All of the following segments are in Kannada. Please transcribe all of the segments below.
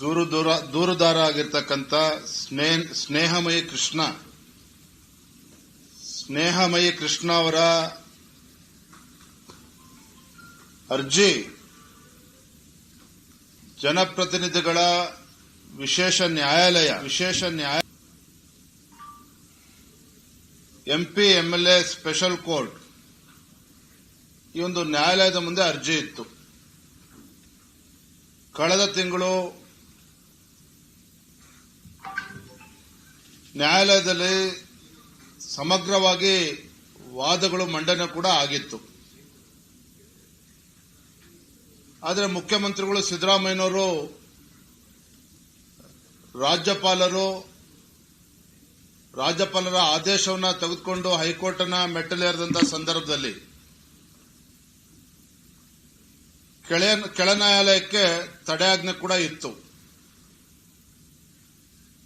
ದೂರು ದೂರ, ದೂರದಾರ ಆಗಿರ್ತಕ್ಕಂಥ ಸ್ನೇಹ, ಸ್ನೇಹಮಯಿ ಕೃಷ್ಣ. ಸ್ನೇಹಮಯಿ ಕೃಷ್ಣ ಅವರ ಅರ್ಜಿ ಜನಪ್ರತಿನಿಧಿಗಳ ವಿಶೇಷ ನ್ಯಾಯಾಲಯ, ವಿಶೇಷ ನ್ಯಾಯ ಎಂಪಿ ಎಂಎಲ್ಎ ಸ್ಪೆಷಲ್ ಕೋರ್ಟ್ ಈ ಒಂದು ನ್ಯಾಯಾಲಯದ ಮುಂದೆ ಅರ್ಜಿ ಇತ್ತು. ಕಳೆದ ತಿಂಗಳು ನ್ಯಾಯಾಲಯದಲ್ಲಿ ಸಮಗ್ರವಾಗಿ ವಾದಗಳು ಮಂಡನೆ ಕೂಡ ಆಗಿತ್ತು. ಆದರೆ ಮುಖ್ಯಮಂತ್ರಿಗಳು ಸಿದ್ದರಾಮಯ್ಯನವರು, ರಾಜ್ಯಪಾಲರು, ರಾಜ್ಯಪಾಲರ ಆದೇಶವನ್ನು ತೆಗೆದುಕೊಂಡು ಹೈಕೋರ್ಟ್ನ ಮೆಟ್ಟಲೇರಿದಂತಹ ಸಂದರ್ಭದಲ್ಲಿ ಕೆಳ ನ್ಯಾಯಾಲಯಕ್ಕೆ ತಡೆಯಾಜ್ಞೆ ಕೂಡ ಇತ್ತು.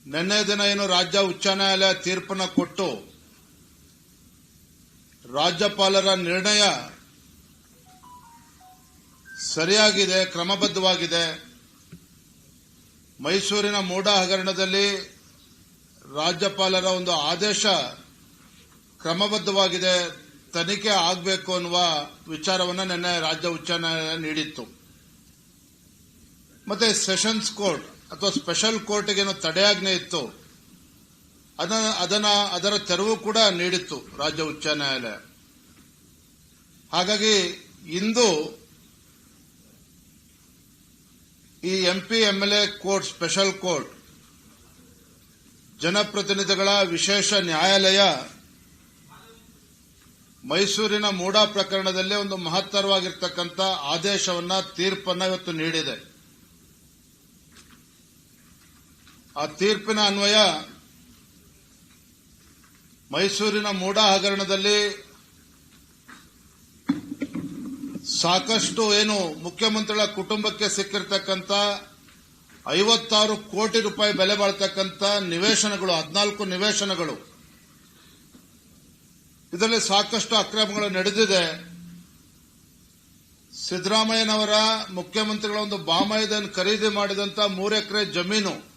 ನಿನ್ನೆ ದಿನ ಏನು ರಾಜ್ಯ ಉಚ್ಚ ನ್ಯಾಯಾಲಯ ತೀರ್ಪನ್ನ ಕೊಟ್ಟು ರಾಜ್ಯಪಾಲರ ನಿರ್ಣಯ ಸರಿಯಾಗಿದೆ, ಕ್ರಮಬದ್ಧವಾಗಿದೆ. ಮೈಸೂರಿನ ಮೂಡ ಹಗರಣದಲ್ಲಿ ರಾಜ್ಯಪಾಲರ ಒಂದು ಆದೇಶ ಕ್ರಮಬದ್ಧವಾಗಿದೆ, ತನಿಖೆ ಆಗಬೇಕು ಅನ್ನುವ ವಿಚಾರವನ್ನ ನಿನ್ನೆ ರಾಜ್ಯ ಉಚ್ಚ ನ್ಯಾಯಾಲಯ ನೀಡಿತ್ತು. ಮತ್ತೆ ಸೆಷನ್ಸ್ ಕೋರ್ಟ್ ಅಥವಾ ಸ್ಪೆಷಲ್ ಕೋರ್ಟ್ಗೇನು ತಡೆಯಾಜ್ಞೆ ಇತ್ತು, ಅದನ್ನ ಅದನ್ನ, ಅದರ ತೆರವು ಕೂಡ ನೀಡಿತ್ತು ರಾಜ್ಯ ಉಚ್ಚ ನ್ಯಾಯಾಲಯ. ಹಾಗಾಗಿ ಇಂದು ಈ MP MLA court, special court, ಜನಪ್ರತಿನಿಧಿಗಳ ವಿಶೇಷ ನ್ಯಾಯಾಲಯ ಮೈಸೂರಿನ ಮೂಡಾ ಪ್ರಕರಣದಲ್ಲಿ ಒಂದು ಮಹತ್ತರವಾಗಿರ್ತಕ್ಕಂಥ ಆದೇಶವನ್ನ ತೀರ್ಪನ್ನ ಇವತ್ತು ನೀಡಿದೆ. ಆ ತೀರ್ಪಿನ ಅನ್ವಯ ಮೈಸೂರಿನ ಮೂಡ ಹಗರಣದಲ್ಲಿ ಸಾಕಷ್ಟು ಏನು ಮುಖ್ಯಮಂತ್ರಿಗಳ ಕುಟುಂಬಕ್ಕೆ ಸಿಕ್ಕಿರ್ತಕ್ಕಂಥ ಐವತ್ತಾರು ಕೋಟಿ ರೂಪಾಯಿ ಬೆಲೆ ಬಾಳ್ತಕ್ಕಂಥ ನಿವೇಶನಗಳು, ಹದಿನಾಲ್ಕು ನಿವೇಶನಗಳು. ಇದರಲ್ಲಿ ಸಾಕಷ್ಟು ಅಕ್ರಮಗಳು ನಡೆದಿದೆ. ಸಿದ್ದರಾಮಯ್ಯನವರ ಮುಖ್ಯಮಂತ್ರಿಗಳ ಒಂದು ಬಾಮೈದನ್ನು ಖರೀದಿ ಮಾಡಿದಂತ ಮೂರು ಎಕರೆ ಜಮೀನು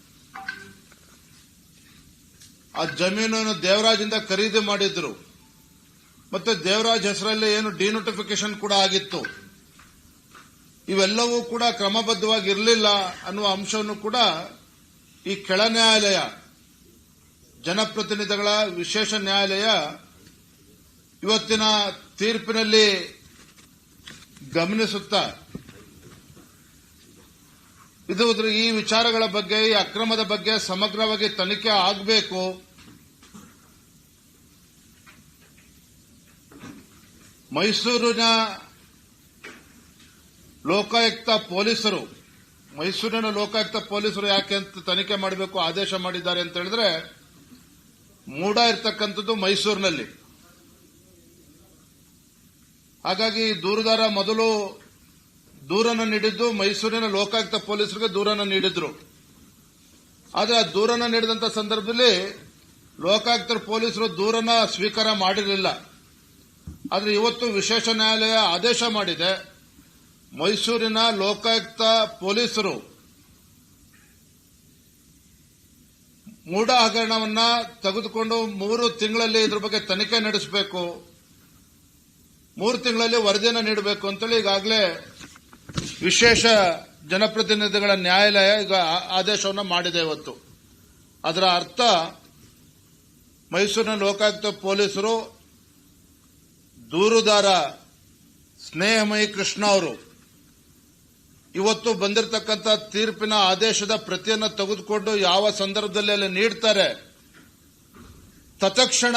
ಆ ಜಮೀನನ್ನು ದೇವರಾಜಿಂದ ಖರೀದಿ ಮಾಡಿದ್ರು. ಮತ್ತೆ ದೇವರಾಜ್ ಹೆಸರಲ್ಲಿ ಏನು ಡಿನೋಟಿಫಿಕೇಶನ್ ಕೂಡ ಆಗಿತ್ತು. ಇವೆಲ್ಲವೂ ಕೂಡ ಕ್ರಮಬದ್ಧವಾಗಿ ಇರಲಿಲ್ಲ ಅನ್ನುವ ಅಂಶವನ್ನು ಕೂಡ ಈ ಕೆಳ ನ್ಯಾಯಾಲಯ, ಜನಪ್ರತಿನಿಧಿಗಳ ವಿಶೇಷ ನ್ಯಾಯಾಲಯ ಇವತ್ತಿನ ತೀರ್ಪಿನಲ್ಲಿ ಗಮನಿಸುತ್ತಾ, ಇದು ಈ ವಿಚಾರಗಳ ಬಗ್ಗೆ, ಈ ಅಕ್ರಮದ ಬಗ್ಗೆ ಸಮಗ್ರವಾಗಿ ತನಿಖೆ ಆಗಬೇಕು. ಮೈಸೂರಿನ ಲೋಕಾಯುಕ್ತ ಪೊಲೀಸರು, ಮೈಸೂರಿನ ಲೋಕಾಯುಕ್ತ ಪೊಲೀಸರು ಯಾಕೆ ಅಂತ ತನಿಖೆ ಮಾಡಬೇಕು, ಆದೇಶ ಮಾಡಿದ್ದಾರೆ ಅಂತ ಹೇಳಿದ್ರೆ, ಮೂಡ ಇರ್ತಕ್ಕಂಥದ್ದು ಮೈಸೂರಿನಲ್ಲಿ. ಹಾಗಾಗಿ ದೂರುದಾರ ಮೊದಲು ದೂರನ್ನು ನೀಡಿದ್ದು ಮೈಸೂರಿನ ಲೋಕಾಯುಕ್ತ ಪೊಲೀಸರಿಗೆ ದೂರನ್ನು ನೀಡಿದ್ರು. ಆದರೆ ಆ ದೂರನ್ನು ನೀಡಿದಂಥ ಸಂದರ್ಭದಲ್ಲಿ ಲೋಕಾಯುಕ್ತ ಪೊಲೀಸರು ದೂರನ್ನ ಸ್ವೀಕಾರ ಮಾಡಿರಲಿಲ್ಲ. ಆದರೆ ಇವತ್ತು ವಿಶೇಷ ನ್ಯಾಯಾಲಯ ಆದೇಶ ಮಾಡಿದೆ. ಮೈಸೂರಿನ ಲೋಕಾಯುಕ್ತ ಪೊಲೀಸರು ಮೂಢ ಹಗರಣವನ್ನ ತೆಗೆದುಕೊಂಡು ಮೂರು ತಿಂಗಳಲ್ಲಿ ಇದ್ರ ಬಗ್ಗೆ ತನಿಖೆ ನಡೆಸಬೇಕು. ಮೂರು ತಿಂಗಳಲ್ಲಿ ವರದಿಯನ್ನು ನೀಡಬೇಕು ಅಂತೇಳಿ ಈಗಾಗಲೇ ವಿಶೇಷ ಜನಪ್ರತಿನಿಧಿಗಳ ನ್ಯಾಯಾಲಯ ಈಗ ಆದೇಶವನ್ನು ಮಾಡಿದೆ ಇವತ್ತು. ಅದರ ಅರ್ಥ ಮೈಸೂರಿನ ಲೋಕಾಯುಕ್ತ ಪೊಲೀಸರು ದೂರುದಾರ ಸ್ನೇಹಮಯಿ ಕೃಷ್ಣ ಅವರು, ಇವತ್ತು ಬಂದಿರತಕ್ಕಂಥ ತೀರ್ಪಿನ ಆದೇಶದ ಪ್ರತಿಯನ್ನು ತೆಗೆದುಕೊಂಡು ಯಾವ ಸಂದರ್ಭದಲ್ಲಿ ಅಲ್ಲಿ ನೀಡ್ತಾರೆ, ತತ್ಕ್ಷಣ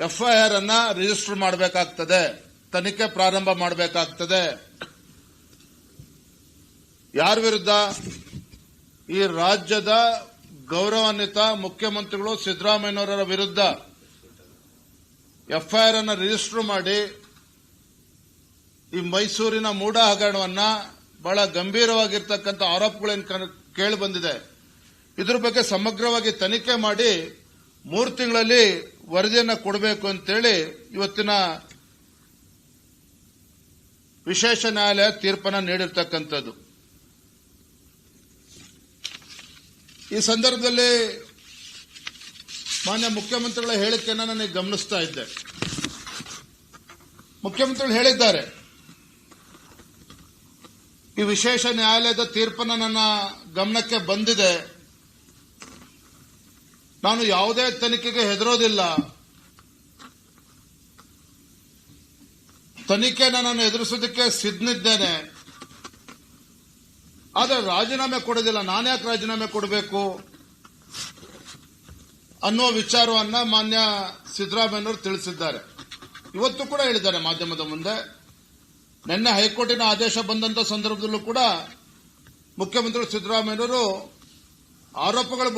ಎಫ್ಐಆರ್ ಅನ್ನ ರಿಜಿಸ್ಟರ್ ಮಾಡಬೇಕಾಗ್ತದೆ, ತನಿಖೆ ಪ್ರಾರಂಭ ಮಾಡಬೇಕಾಗ್ತದೆ. ಯಾರ ವಿರುದ್ಧ? ಈ ರಾಜ್ಯದ ಗೌರವಾನ್ವಿತ ಮುಖ್ಯಮಂತ್ರಿಗಳು ಸಿದ್ದರಾಮಯ್ಯನವರ ವಿರುದ್ಧ. ಎಫ್ಐಆರ್ ಅನ್ನು ರಿಜಿಸ್ಟರ್ ಮಾಡಿ ಈ ಮೈಸೂರಿನ ಮೂಢ ಹಗರಣವನ್ನ ಬಹಳ ಗಂಭೀರವಾಗಿರ್ತಕ್ಕಂಥ ಆರೋಪಗಳೇನು ಕೇಳಿ ಬಂದಿದೆ. ಇದ್ರ ಬಗ್ಗೆ ಸಮಗ್ರವಾಗಿ ತನಿಖೆ ಮಾಡಿ ಮೂರು ತಿಂಗಳಲ್ಲಿ ವರದಿಯನ್ನು ಕೊಡಬೇಕು ಅಂತೇಳಿ ಇವತ್ತಿನ ವಿಶೇಷ ನ್ಯಾಯಾಲಯ ತೀರ್ಪನ್ನು ನೀಡಿರ್ತಕ್ಕಂಥದ್ದು. ಈ ಸಂದರ್ಭದಲ್ಲಿ ಮಾನ್ಯ ಮುಖ್ಯಮಂತ್ರಿಗಳ ಹೇಳಿಕೆಯನ್ನು ನನಗೆ ಗಮನಿಸ್ತಾ ಇದ್ದೆ. ಮುಖ್ಯಮಂತ್ರಿಗಳು ಹೇಳಿದ್ದಾರೆ. ಈ ವಿಶೇಷ ನ್ಯಾಯಾಲಯದ ತೀರ್ಪನ್ನು ನನ್ನ ಗಮನಕ್ಕೆ ಬಂದಿದೆ. ನಾನು ಯಾವುದೇ ತನಿಖೆಗೆ ಹೆದರೋದಿಲ್ಲ. ತನಿಖೆನ ನಾನು ಎದುರಿಸೋದಕ್ಕೆ ಸಿದ್ಧನಿದ್ದೇನೆ. ಆದರೆ ರಾಜೀನಾಮೆ ಕೊಡೋದಿಲ್ಲ. ನಾನ್ಯಾಕೆ ರಾಜೀನಾಮೆ ಕೊಡಬೇಕು? ಅನ್ನುವ ವಿಚಾರವನ್ನ ಮಾನ್ಯ ಸಿದ್ದರಾಮಯ್ಯನವರು ತಿಳಿಸಿದ್ದಾರೆ. ಇವತ್ತು ಕೂಡ ಹೇಳಿದ್ದಾರೆ ಮಾಧ್ಯಮದ ಮುಂದೆ. ನಿನ್ನೆ ಹೈಕೋರ್ಟಿನ ಆದೇಶ ಬಂದಂತ ಸಂದರ್ಭದಲ್ಲೂ ಕೂಡ ಮುಖ್ಯಮಂತ್ರಿ ಸಿದ್ದರಾಮಯ್ಯನವರು ಆರೋಪಗಳು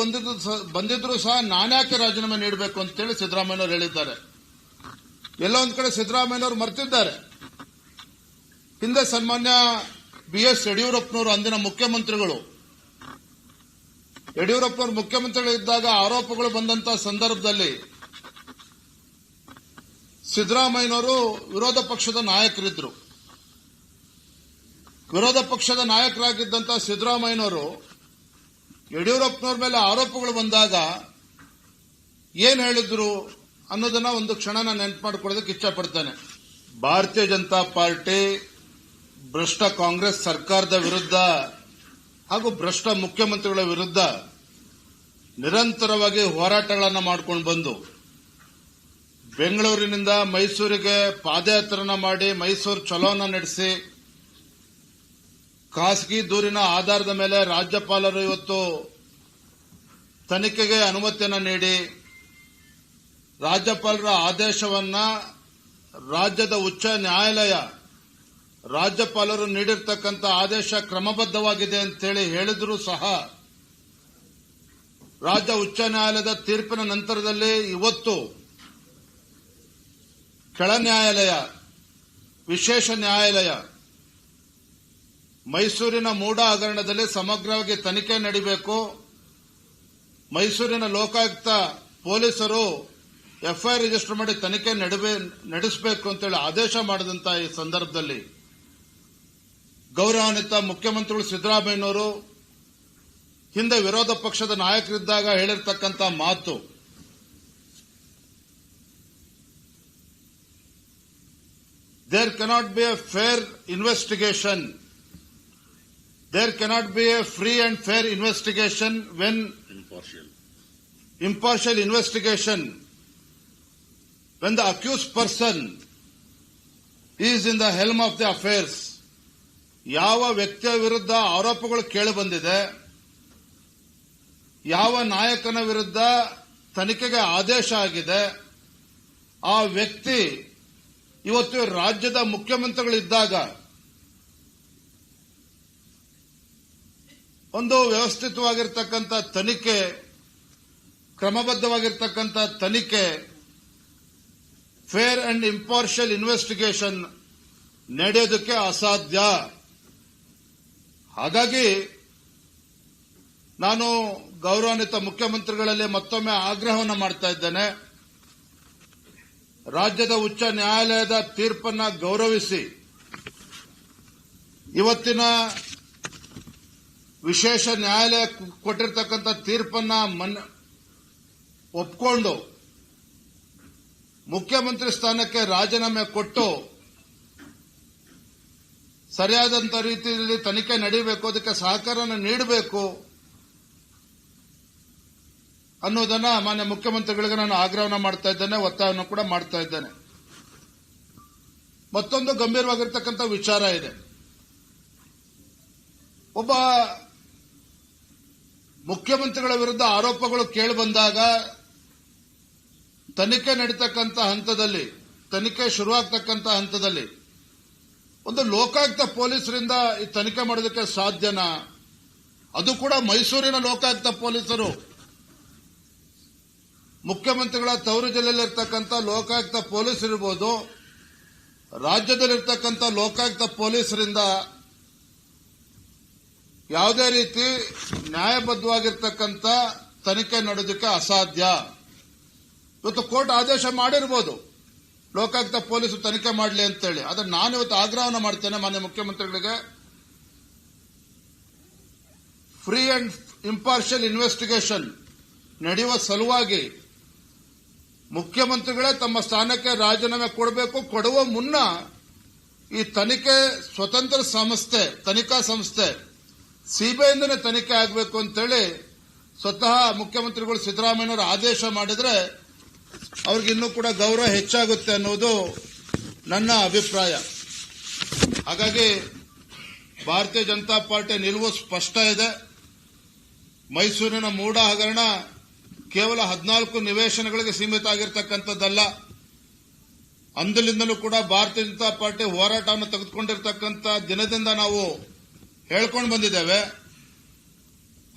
ಬಂದಿದ್ರು ಸಹ ನಾನ್ಯಾಕೆ ರಾಜೀನಾಮೆ ನೀಡಬೇಕು ಅಂತೇಳಿ ಸಿದ್ದರಾಮಯ್ಯನವರು ಹೇಳಿದ್ದಾರೆ. ಎಲ್ಲ ಒಂದು ಕಡೆ ಸಿದ್ದರಾಮಯ್ಯನವರು ಮರ್ತಿದ್ದಾರೆ. ಹಿಂದೆ ಸನ್ಮಾನ್ಯ ಬಿ ಎಸ್ ಯಡಿಯೂರಪ್ಪನವರು, ಅಂದಿನ ಮುಖ್ಯಮಂತ್ರಿಗಳು ಯಡಿಯೂರಪ್ಪನವರು ಮುಖ್ಯಮಂತ್ರಿಗಳಿದ್ದಾಗ ಆರೋಪಗಳು ಬಂದಂತಹ ಸಂದರ್ಭದಲ್ಲಿ ಸಿದ್ದರಾಮಯ್ಯನವರು ವಿರೋಧ ಪಕ್ಷದ ನಾಯಕರಿದ್ದರು ವಿರೋಧ ಪಕ್ಷದ ನಾಯಕರಾಗಿದ್ದಂತ ಸಿದ್ದರಾಮಯ್ಯನವರು ಯಡಿಯೂರಪ್ಪನವ್ರ ಮೇಲೆ ಆರೋಪಗಳು ಬಂದಾಗ ಏನ್ ಹೇಳಿದ್ರು ಅನ್ನೋದನ್ನ ಒಂದು ಕ್ಷಣ ನಾನು ನೆನಪು ಮಾಡ್ಕೊಳ್ಳೋದಕ್ಕೆ ಇಷ್ಟಪಡ್ತೇನೆ ಭಾರತೀಯ ಜನತಾ ಪಾರ್ಟಿ ಭ್ರಷ್ಟ ಕಾಂಗ್ರೆಸ್ ಸರ್ಕಾರದ ವಿರುದ್ಧ ಹಾಗೂ ಭ್ರಷ್ಟ ಮುಖ್ಯಮಂತ್ರಿಗಳ ವಿರುದ್ಧ ನಿರಂತರವಾಗಿ ಹೋರಾಟಗಳನ್ನು ಮಾಡ್ಕೊಂಡು ಬಂದು ಬೆಂಗಳೂರಿನಿಂದ ಮೈಸೂರಿಗೆ ಪಾದಯಾತ್ರನ ಮಾಡಿ ಮೈಸೂರು ಚಲೋನ ನಡೆಸಿ ಖಾಸಗಿ ದೂರಿನ ಆಧಾರದ ಮೇಲೆ ರಾಜ್ಯಪಾಲರು ಇವತ್ತು ತನಿಖೆಗೆ ಅನುಮತಿಯನ್ನು ನೀಡಿ ರಾಜ್ಯಪಾಲರ ಆದೇಶವನ್ನ ರಾಜ್ಯದ ಉಚ್ಚ ನ್ಯಾಯಾಲಯ ರಾಜ್ಯಪಾಲರು ನೀಡಿರ್ತಕ್ಕಂಥ ಆದೇಶ ಕ್ರಮಬದ್ಧವಾಗಿದೆ ಅಂತೇಳಿ ಹೇಳಿದರೂ ಸಹ ರಾಜ್ಯ ಉಚ್ಚ ನ್ಯಾಯಾಲಯದ ತೀರ್ಪಿನ ನಂತರದಲ್ಲಿ ಇವತ್ತು ಕೆಳ ನ್ಯಾಯಾಲಯ, ವಿಶೇಷ ನ್ಯಾಯಾಲಯ, ಮೈಸೂರಿನ ಮೂಡ ಹಗರಣದಲ್ಲಿ ಸಮಗ್ರವಾಗಿ ತನಿಖೆ ನಡೀಬೇಕು. ಮೈಸೂರಿನ ಲೋಕಾಯುಕ್ತ ಪೊಲೀಸರು ಎಫ್ಐಆರ್ ರಿಜಿಸ್ಟರ್ ಮಾಡಿ ತನಿಖೆ ನಡೆಸಬೇಕು ಅಂತೇಳಿ ಆದೇಶ ಮಾಡಿದಂತಹ ಈ ಸಂದರ್ಭದಲ್ಲಿ ಗೌರವಾನ್ವಿತ ಮುಖ್ಯಮಂತ್ರಿಗಳು ಸಿದ್ದರಾಮಯ್ಯನವರು ಹಿಂದೆ ವಿರೋಧ ಪಕ್ಷದ ನಾಯಕರಿದ್ದಾಗ ಹೇಳಿರ್ತಕ್ಕಂಥ ಮಾತು. There cannot be a fair investigation there cannot be a free and fair investigation when impartial. impartial investigation when the accused person is in the helm of the affairs. ಯಾವ ವ್ಯಕ್ತಿಯ ವಿರುದ್ಧ ಆರೋಪಗಳು ಕೇಳಿಬಂದಿದೆ ಯಾವ ನಾಯಕನ ವಿರುದ್ಧ ತನಿಖೆಗೆ ಆದೇಶ ಆಗಿದೆ, ಆ ವ್ಯಕ್ತಿ ಇವತ್ತು ರಾಜ್ಯದ ಮುಖ್ಯಮಂತ್ರಿಗಳಿದ್ದಾಗ ಒಂದು ವ್ಯವಸ್ಥಿತವಾಗಿರ್ತಕ್ಕಂಥ ತನಿಖೆ, ಕ್ರಮಬದ್ಧವಾಗಿರ್ತಕ್ಕಂಥ ತನಿಖೆ ಫೇರ್ ಅಂಡ್ ಇಂಪಾರ್ಷಿಯಲ್ ಇನ್ವೆಸ್ಟಿಗೇಷನ್ ನಡೆಯೋದಕ್ಕೆ ಅಸಾಧ್ಯ. ಹಾಗಾಗಿ ನಾನು ಗೌರವಾನ್ವಿತ ಮುಖ್ಯಮಂತ್ರಿಗಳಲ್ಲಿ ಮತ್ತೊಮ್ಮೆ ಆಗ್ರಹವನ್ನು ಮಾಡ್ತಾ ಇದ್ದೇನೆ. ರಾಜ್ಯದ ಉಚ್ಚ ನ್ಯಾಯಾಲಯದ ತೀರ್ಪನ್ನ ಗೌರವಿಸಿ ಇವತ್ತಿನ ವಿಶೇಷ ನ್ಯಾಯಾಲಯ ಕೊಟ್ಟಿರ್ತಕ್ಕಂಥ ತೀರ್ಪನ್ನ ಮನ್, ಒಪ್ಕೊಂಡು ಮುಖ್ಯಮಂತ್ರಿ ಸ್ಥಾನಕ್ಕೆ ರಾಜೀನಾಮೆ ಕೊಟ್ಟು ಸರಿಯಾದಂತ ರೀತಿಯಲ್ಲಿ ತನಿಖೆ ನಡೀಬೇಕು, ಅದಕ್ಕೆ ಸಹಕಾರನ ನೀಡಬೇಕು ಅನ್ನೋದನ್ನ ಮಾನ್ಯ ಮುಖ್ಯಮಂತ್ರಿಗಳಿಗೆ ನಾನು ಆಗ್ರಹವನ್ನು ಮಾಡ್ತಾ ಇದ್ದೇನೆ, ಒತ್ತಾಯವನ್ನು ಕೂಡ ಮಾಡ್ತಾ ಇದ್ದೇನೆ. ಮತ್ತೊಂದು ಗಂಭೀರವಾಗಿರ್ತಕ್ಕಂಥ ವಿಚಾರ ಇದೆ. ಒಬ್ಬ ಮುಖ್ಯಮಂತ್ರಿಗಳ ವಿರುದ್ಧ ಆರೋಪಗಳು ಕೇಳಿ ಬಂದಾಗ ತನಿಖೆ ನಡೀತಕ್ಕಂಥ ಹಂತದಲ್ಲಿ, ತನಿಖೆ ಶುರುವಾಗ್ತಕ್ಕಂಥ ಹಂತದಲ್ಲಿ ಒಂದು ಲೋಕಾಯುಕ್ತ ಪೊಲೀಸರಿಂದ ಈ ತನಿಖೆ ಮಾಡೋದಕ್ಕೆ ಸಾಧ್ಯನಾ? ಅದು ಕೂಡ ಮೈಸೂರಿನ ಲೋಕಾಯುಕ್ತ ಪೊಲೀಸರು. ಮುಖ್ಯಮಂತ್ರಿಗಳ ತವರು ಜಿಲ್ಲೆಯಲ್ಲಿರ್ತಕ್ಕಂಥ ಲೋಕಾಯುಕ್ತ ಪೊಲೀಸರಿರ್ಬೋದು ರಾಜ್ಯದಲ್ಲಿರ್ತಕ್ಕಂಥ ಲೋಕಾಯುಕ್ತ ಪೊಲೀಸರಿಂದ ಯಾವುದೇ ರೀತಿ ನ್ಯಾಯಬದ್ಧವಾಗಿರ್ತಕ್ಕಂಥ ತನಿಖೆ ನಡೆಯೋದಕ್ಕೆ ಅಸಾಧ್ಯ. ಇವತ್ತು ಕೋರ್ಟ್ ಆದೇಶ ಮಾಡಿರ್ಬೋದು. ಲೋಕಾಯುಕ್ತ ಪೊಲೀಸರು ತನಿಖೆ ಮಾಡಲಿ ಅಂತೇಳಿ. ಆದ್ರೆ ನಾನು ಇವತ್ತು ಆಗ್ರಹವನ್ನು ಮಾಡ್ತೇನೆ ಮಾನ್ಯ ಮುಖ್ಯಮಂತ್ರಿಗಳಿಗೆ. ಫ್ರೀ ಅಂಡ್ ಇಂಪಾರ್ಷಿಯಲ್ ಇನ್ವೆಸ್ಟಿಗೇಷನ್ ನಡೆಯುವ ಸಲುವಾಗಿ ಮುಖ್ಯಮಂತ್ರಿಗಳೇ ತಮ್ಮ ಸ್ಥಾನಕ್ಕೆ ರಾಜೀನಾಮೆ ಕೊಡಬೇಕು. ಕೊಡುವ ಮುನ್ನ ಈ ತನಿಖೆ ಸ್ವತಂತ್ರ ಸಂಸ್ಥೆ, ತನಿಖಾ ಸಂಸ್ಥೆ ಸಿಬಿಐಯಿಂದನೇ ತನಿಖೆ ಆಗಬೇಕು ಅಂತೇಳಿ ಸ್ವತಃ ಮುಖ್ಯಮಂತ್ರಿಗಳು ಸಿದ್ದರಾಮಯ್ಯನವರು ಆದೇಶ ಮಾಡಿದ್ರೆ ಅವ್ರಿಗೆ ಇನ್ನೂ ಕೂಡ ಗೌರವ ಹೆಚ್ಚಾಗುತ್ತೆ ಅನ್ನೋದು ನನ್ನ ಅಭಿಪ್ರಾಯ. ಹಾಗಾಗಿ ಭಾರತೀಯ ಜನತಾ ಪಾರ್ಟಿ ನಿಲುವು ಸ್ಪಷ್ಟ ಇದೆ. ಮೈಸೂರಿನ ಮೂಡ ಹಗರಣ ಕೇವಲ ಹದಿನಾಲ್ಕು ನಿವೇಶನಗಳಿಗೆ ಸೀಮಿತ ಆಗಿರ್ತಕ್ಕಂಥದ್ದಲ್ಲ. ಅಂದಲಿಂದಲೂ ಕೂಡ ಭಾರತೀಯ ಜನತಾ ಪಾರ್ಟಿ ಹೋರಾಟವನ್ನು ತೆಗೆದುಕೊಂಡಿರ್ತಕ್ಕಂಥ ದಿನದಿಂದ ನಾವು ಹೇಳ್ಕೊಂಡು ಬಂದಿದ್ದೇವೆ.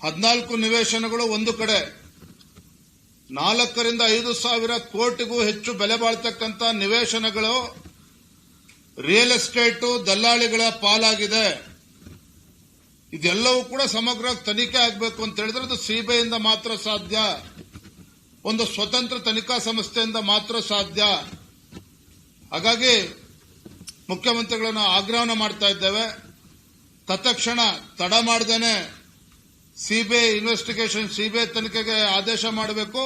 ಹದಿನಾಲ್ಕು ನಿವೇಶನಗಳು ಒಂದು ಕಡೆ. ನಾಲ್ಕರಿಂದ ಐದು ಸಾವಿರ ಕೋಟಿಗೂ ಹೆಚ್ಚು ಬೆಲೆ ಬಾಳ್ತಕ್ಕಂಥ ನಿವೇಶನಗಳು ರಿಯಲ್ ಎಸ್ಟೇಟು ದಲ್ಲಾಳಿಗಳ ಪಾಲಾಗಿದೆ. ಇದೆಲ್ಲವೂ ಕೂಡ ಸಮಗ್ರ ತನಿಖೆ ಆಗಬೇಕು ಅಂತ ಹೇಳಿದ್ರೆ ಅದು ಸಿಬಿಐಯಿಂದ ಮಾತ್ರ ಸಾಧ್ಯ. ಒಂದು ಸ್ವತಂತ್ರ ತನಿಖಾ ಸಂಸ್ಥೆಯಿಂದ ಮಾತ್ರ ಸಾಧ್ಯ. ಹಾಗಾಗಿ ಮುಖ್ಯಮಂತ್ರಿಗಳನ್ನು ಆಗ್ರಹ ಮಾಡ್ತಾ ಇದ್ದೇವೆ. ತತ್ಕ್ಷಣ ತಡ ಮಾಡದೇನೆ. ಸಿಬಿಐ ಇನ್ವೆಸ್ಟಿಗೇಷನ್ ಸಿಬಿಐ ತನಿಖೆಗೆ ಆದೇಶ ಮಾಡಬೇಕು.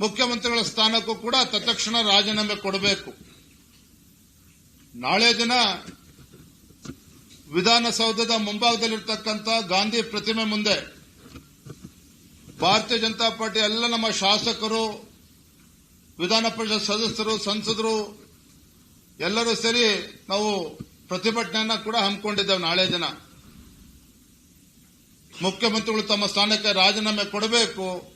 ಮುಖ್ಯಮಂತ್ರಿಗಳ ಸ್ಥಾನಕ್ಕೂ ಕೂಡ ತತ್ಕ್ಷಣ ರಾಜೀನಾಮೆ ಕೊಡಬೇಕು. ನಾಳೆ ದಿನ ವಿಧಾನಸೌಧದ ಮುಂಭಾಗದಲ್ಲಿರ್ತಕ್ಕಂಥ ಗಾಂಧಿ ಪ್ರತಿಮೆ ಮುಂದೆ ಭಾರತೀಯ ಜನತಾ ಪಾರ್ಟಿ ಎಲ್ಲ ನಮ್ಮ ಶಾಸಕರು, ವಿಧಾನ ಪರಿಷತ್ ಸದಸ್ಯರು, ಸಂಸದರು ಎಲ್ಲರೂ ಸೇರಿ ನಾವು ಪ್ರತಿಭಟನೆಯನ್ನ ಕೂಡ ಹಮ್ಮಿಕೊಂಡಿದ್ದೇವೆ ನಾಳೆ ದಿನ. ಮುಖ್ಯಮಂತ್ರಿಗಳು ತಮ್ಮ ಸ್ಥಾನಕ್ಕೆ ರಾಜೀನಾಮೆ ಕೊಡಬೇಕು,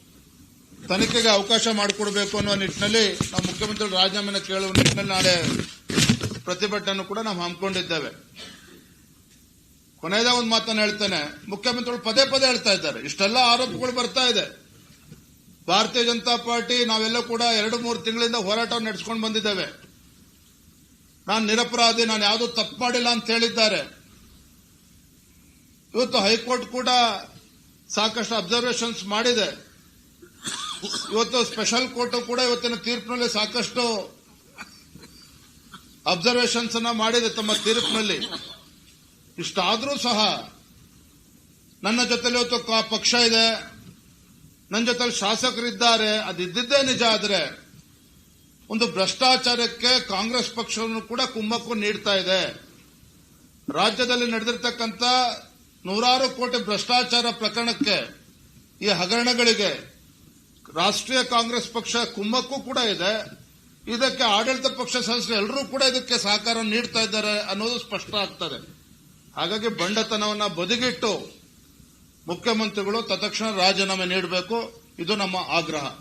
ತನಿಖೆಗೆ ಅವಕಾಶ ಮಾಡಿಕೊಡಬೇಕು ಅನ್ನೋ ನಿಟ್ಟಿನಲ್ಲಿ ನಾವು ಮುಖ್ಯಮಂತ್ರಿಗಳು ರಾಜೀನಾಮೆನ ಕೇಳುವ ನಿಟ್ಟಿನಲ್ಲಿ ನಾಳೆ ಪ್ರತಿಭಟನೆ ಕೂಡ ನಾವು ಹಮ್ಮಿಕೊಂಡಿದ್ದೇವೆ. ಕೊನೆಯದ ಒಂದು ಮಾತನ್ನು ಹೇಳ್ತೇನೆ. ಮುಖ್ಯಮಂತ್ರಿಗಳು ಪದೇ ಪದೇ ಹೇಳ್ತಾ ಇದ್ದಾರೆ. ಇಷ್ಟೆಲ್ಲ ಆರೋಪಗಳು ಬರ್ತಾ ಇದೆ. ಭಾರತೀಯ ಜನತಾ ಪಾರ್ಟಿ ನಾವೆಲ್ಲ ಕೂಡ ಎರಡು ಮೂರು ತಿಂಗಳಿಂದ ಹೋರಾಟ ನಡೆಸ್ಕೊಂಡು ಬಂದಿದ್ದೇವೆ. ನಾನು ನಿರಪರಾಧಿ, ನಾನು ಯಾವುದೂ ತಪ್ಪು ಮಾಡಿಲ್ಲ ಅಂತ ಹೇಳಿದ್ದಾರೆ. ಇವತ್ತು ಹೈಕೋರ್ಟ್ ಕೂಡ ಸಾಕಷ್ಟು ಅಬ್ಸರ್ವೇಷನ್ಸ್ ಮಾಡಿದೆ. ಇವತ್ತು ಸ್ಪೆಷಲ್ ಕೋರ್ಟ್ ಕೂಡ ಇವತ್ತಿನ ತೀರ್ಪಿನಲ್ಲಿ ಸಾಕಷ್ಟು ಅಬ್ಸರ್ವೇಷನ್ಸ್ ಅನ್ನ ಮಾಡಿದೆ ತಮ್ಮ ತೀರ್ಪಿನಲ್ಲಿ. ಇಷ್ಟಾದರೂ ಸಹ ನನ್ನ ಜೊತೆಲಿ ಇವತ್ತು ಪಕ್ಷ ಇದೆ. ನನ್ನ ಜೊತೆಲಿ ಶಾಸಕರಿದ್ದಾರೆ. ಅದಿದ್ದಿದ್ದೇ ನಿಜ ಆದರೆ ಒಂದು ಭ್ರಷ್ಟಾಚಾರಕ್ಕೆ ಕಾಂಗ್ರೆಸ್ ಪಕ್ಷವನ್ನು ಕೂಡ ಕುಮ್ಮಕ್ಕು ನೀಡ್ತಾ ಇದೆ. ರಾಜ್ಯದಲ್ಲಿ ನಡೆದಿರ್ತಕ್ಕಂಥ ನೂರಾರು ಕೋಟಿ ಭ್ರಷ್ಟಾಚಾರ ಪ್ರಕರಣಕ್ಕೆ ಈ ಹಗರಣಗಳಿಗೆ ರಾಷ್ಟ್ರೀಯ ಕಾಂಗ್ರೆಸ್ ಪಕ್ಷ ಕುಮ್ಮಕ್ಕೂ ಕೂಡ ಇದೆ. ಇದಕ್ಕೆ ಆಡಳಿತ ಪಕ್ಷ ಸದಸ್ಯರು ಎಲ್ಲರೂ ಕೂಡ ಇದಕ್ಕೆ ಸಹಕಾರ ನೀಡ್ತಾ ಇದ್ದಾರೆ ಅನ್ನೋದು ಸ್ಪಷ್ಟ ಆಗ್ತದೆ. ಹಾಗಾಗಿ ಬಂಡತನವನ್ನ ಬದಿಗಿಟ್ಟು ಮುಖ್ಯಮಂತ್ರಿಗಳು ತತ್ಕ್ಷಣ ರಾಜೀನಾಮೆ ನೀಡಬೇಕು. ಇದು ನಮ್ಮ ಆಗ್ರಹ.